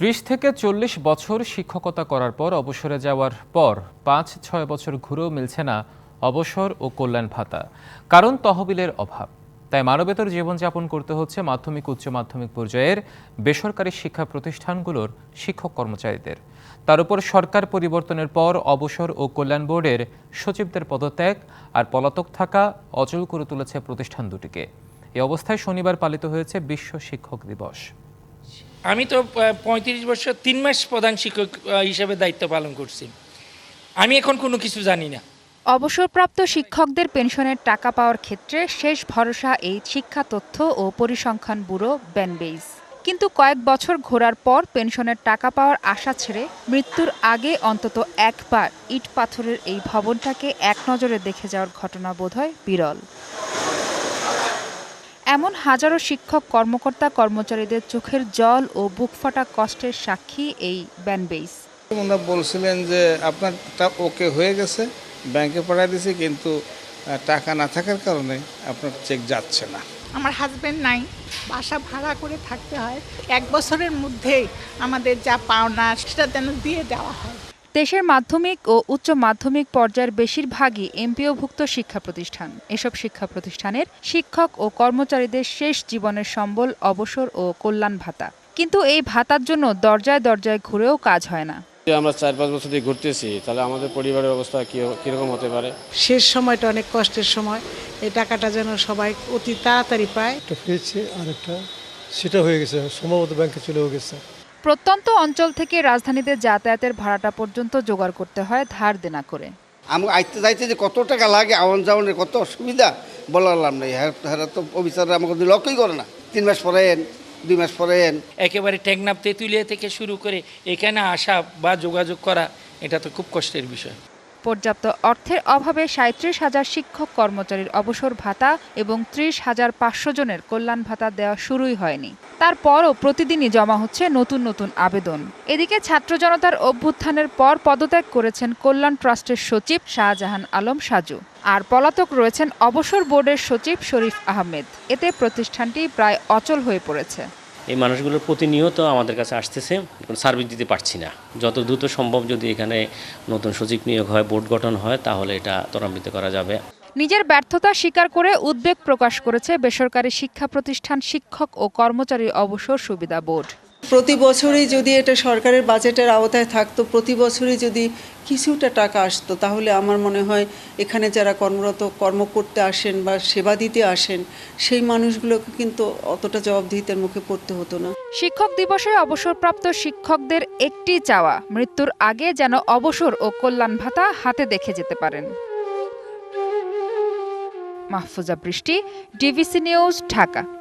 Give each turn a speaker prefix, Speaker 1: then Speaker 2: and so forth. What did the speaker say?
Speaker 1: ত্রিশ থেকে চল্লিশ বছর শিক্ষকতা করার পর অবসরে যাওয়ার পর পাঁচ, ছয় বছর ঘুরেও মিলছে না অবসর ও কল্যাণ ভাতা। কারণ তহবিলের অভাব। তাই মানবেতর জীবনযাপন করতে হচ্ছে মাধ্যমিক, উচ্চ মাধ্যমিক পর্যায়ের বেসরকারি শিক্ষা প্রতিষ্ঠানগুলোর শিক্ষক কর্মচারীদের। তার উপর সরকার পরিবর্তনের পর অবসর ও কল্যাণ বোর্ডের সচিবদের পদত্যাগ আর পলাতক থাকা অচল করে তুলেছে প্রতিষ্ঠান দুটিকে। এই অবস্থায় শনিবার পালিত হয়েছে বিশ্ব শিক্ষক দিবস।
Speaker 2: আমি তো পঁয়ত্রিশ বছর তিন মাস প্রধান শিক্ষক হিসেবে দায়িত্ব পালন করছি। আমি এখন কোনো কিছু জানি না।
Speaker 3: অবসরপ্রাপ্ত শিক্ষকদের পেনশনের টাকা পাওয়ার ক্ষেত্রে শেষ ভরসা এই শিক্ষা তথ্য ও পরিসংখ্যান ব্যুরো ব্যানবেইস কিন্তু কয়েক বছর ঘোরার পর পেনশনের টাকা পাওয়ার আশা ছেড়ে মৃত্যুর আগে অন্তত একবার ইট পাথরের এই ভবনটাকে এক নজরে দেখে যাওয়ার ঘটনা বোধহয় বিরল। এমন হাজারো শিক্ষক কর্মকর্তা কর্মচারীদের চোখের জল ও বুক ফাটা কষ্টের সাক্ষী এই ব্যানবেইস।
Speaker 4: ওনারা বলছিলেন যে আপনারটা ওকে হয়ে গেছে ব্যাংকে পাঠিয়ে দিয়েছি কিন্তু টাকা না থাকার কারণে আপনার চেক যাচ্ছে না।
Speaker 5: আমার হাজবেন্ড নাই বাসা ভাড়া করে থাকতে হয়। এক বছরের মধ্যেই আমাদের যা পাওনা সেটা যেন দিয়ে দেওয়া হয়।
Speaker 3: দেশের মাধ্যমিক ও উচ্চ মাধ্যমিক পর্যায়ের বেশিরভাগই এমপিওভুক্ত শিক্ষা প্রতিষ্ঠান। এসব শিক্ষা প্রতিষ্ঠানের শিক্ষক ও কর্মচারীদের শেষ জীবনের সম্বল অবসর ও কল্যাণ ভাতা। কিন্তু এই ভাতার জন্য দরজায় দরজায় ঘুরেও কাজ হয় না।
Speaker 6: আমরা চার পাঁচ বছর দিয়ে ঘুরতেছি তাহলে আমাদের পরিবারের অবস্থা কি কীরকম হতে পারে?
Speaker 7: শেষ সময়টা অনেক কষ্টের সময়। এই টাকাটা যেন সবাই অতি তাড়াতাড়ি পায়।
Speaker 8: একটা পেয়েছি আর একটা সেটা হয়ে গেছে সম্ভবত ব্যাংকে চলেও গেছে।
Speaker 3: প্রত্যন্ত অঞ্চল থেকে রাজধানীতে যাতায়াতের ভাড়াটা পর্যন্ত জোগাড় করতে হয় ধার দেনা করে।
Speaker 9: আমি আইতে যাইতে যে কত টাকা লাগে আওয়ান যাওয়ানের কত অসুবিধা বলালাম নাই। হ্যাঁ হ্যাঁ তো অফিসাররা আমাকে লক্ষ্যই করে না। তিন মাস পরে এন দুই মাস পরে এন।
Speaker 2: একেবারে টেকনাপ তেঁতুলিয়া থেকে শুরু করে এখানে আসা বা যোগাযোগ করা এটা তো খুব কষ্টের বিষয়।
Speaker 3: পর্যাপ্ত অর্থের অভাবে সাঁত্রিশ হাজার শিক্ষক কর্মচারীর অবসর ভাতা এবং ত্রিশ হাজার পাঁচশো জনের কল্যাণ ভাতা দেওয়া শুরুই হয়নি। তারপরও প্রতিদিনই জমা হচ্ছে নতুন নতুন আবেদন। এদিকে ছাত্র জনতার অভ্যুত্থানের পর পদত্যাগ করেছেন কল্যাণ ট্রাস্টের সচিব শাহজাহান আলম সাজু। আর পলাতক রয়েছেন অবসর বোর্ডের সচিব শরীফ আহমেদ। এতে প্রতিষ্ঠানটি প্রায় অচল হয়ে পড়েছে।
Speaker 10: এই মানুষগুলোর প্রতিনিয়ত আমাদের কাছে আসতেছে সার্ভিস দিতে পারছি না। যত দ্রুত সম্ভব যদি এখানে নতুন সচিব নিয়োগ হয়, বোর্ড গঠন হয়, তাহলে এটা ত্বরান্বিত করা যাবে।
Speaker 3: নিজের ব্যর্থতা স্বীকার করে উদ্বেগ প্রকাশ করেছে বেসরকারি শিক্ষা প্রতিষ্ঠান শিক্ষক ও কর্মচারী অবসর সুবিধা বোর্ড।
Speaker 7: প্রতি বছরই যদি এটা সরকারের বাজেটের আওতায় থাকতো, প্রতি বছরই যদি কিছুটা টাকা আসতো, তাহলে আমার মনে হয় এখানে যারা কর্মরত, কর্ম করতে আসেন বা সেবা দিতে আসেন, সেই মানুষগুলোকে কিন্তু অতটা জবাবদিহিতার মুখে পড়তে হতো না।
Speaker 3: শিক্ষক দিবসে অবসরপ্রাপ্ত শিক্ষকদের একটি চাওয়া, মৃত্যুর আগে যেন অবসর ও কল্যাণ ভাতা হাতে দেখে যেতে পারেন। মাহফুজা বৃষ্টি ডিভিসি নিউজ, ঢাকা।